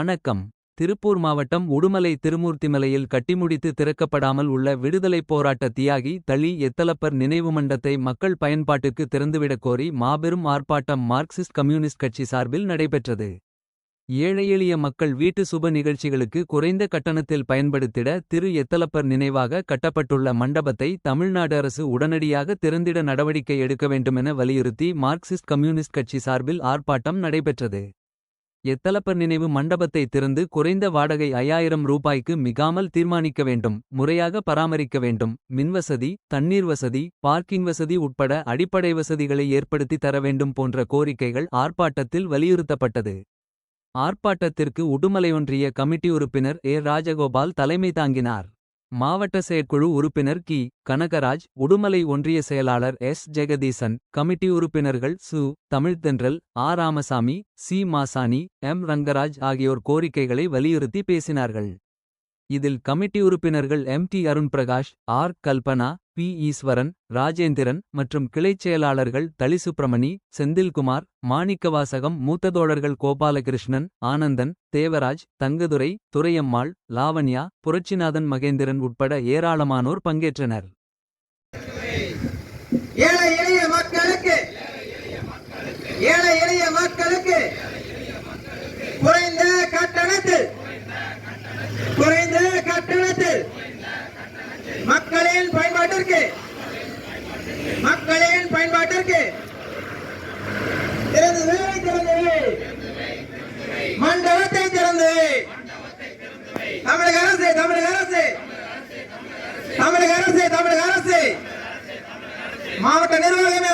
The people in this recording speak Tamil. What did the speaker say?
வணக்கம் திருப்பூர் மாவட்டம் உடுமலை திருமூர்த்திமலையில் கட்டிமுடித்து திறக்கப்படாமல் உள்ள விடுதலைப் போராட்ட தியாகி தளி எத்தலப்பர் நினைவு மண்டத்தை மக்கள் பயன்பாட்டுக்கு திறந்துவிடக் கோரி மாபெரும் ஆர்ப்பாட்டம் மார்க்சிஸ்ட் கம்யூனிஸ்ட் கட்சி சார்பில் நடைபெற்றது. ஏழை எளிய மக்கள் வீட்டு சுப நிகழ்ச்சிகளுக்கு குறைந்த கட்டணத்தில் பயன்படுத்திட திரு எத்தலப்பர் நினைவாக கட்டப்பட்டுள்ள மண்டபத்தை தமிழ்நாடு அரசு உடனடியாக திறந்திட நடவடிக்கை எடுக்க வேண்டுமென வலியுறுத்தி மார்க்சிஸ்ட் கம்யூனிஸ்ட் கட்சி சார்பில் ஆர்ப்பாட்டம் நடைபெற்றது. எத்தலப்பர் நினைவு மண்டபத்தை திறந்து குறைந்த வாடகை ஐயாயிரம் ரூபாய்க்கு மிகாமல் தீர்மானிக்க வேண்டும். முறையாக பராமரிக்க வேண்டும். மின்வசதி தண்ணீர் வசதி பார்க்கிங் வசதி உட்பட அடிப்படை வசதிகளை ஏற்படுத்தி தர வேண்டும் போன்ற கோரிக்கைகள் ஆர்ப்பாட்டத்தில் வலியுறுத்தப்பட்டது. ஆர்ப்பாட்டத்திற்கு உடுமலையொன்றிய கமிட்டி உறுப்பினர் ஏ ராஜகோபால் தலைமை தாங்கினார். மாவட்ட செயற்குழு உறுப்பினர் கி. கனகராஜ் உடுமலை ஒன்றிய செயலாளர் எஸ். ஜெகதீசன் கமிட்டி உறுப்பினர்கள் சு. தமிழ்தென்றல் ஆ. ராமசாமி சி. மாசாணி எம். ரங்கராஜ் ஆகியோர் கோரிக்கைகளை வலியுறுத்தி பேசினார்கள். இதில் கமிட்டி உறுப்பினர்கள் M. D. Arunprakash R. Kalpana P. Eswaran Rajendran மற்றும் கிளைச் செயலாளர்கள் தளிசுப்பிரமணி செந்தில்குமார் மாணிக்கவாசகம் மூத்த தோழர்கள் கோபாலகிருஷ்ணன் ஆனந்தன் தேவராஜ் தங்கதுரை துரையம்மாள் லாவண்யா புரட்சிநாதன் மகேந்திரன் உட்பட ஏராளமானோர் பங்கேற்றனர். ஏழை பயன்பாட்டிற்கு திறந்து வீரை திறந்து மண்டபத்தை திறந்து தமிழக அரசு தமிழக அரசு. தமிழக அரசு தமிழக அரசு. மாவட்ட நிர்வாகமே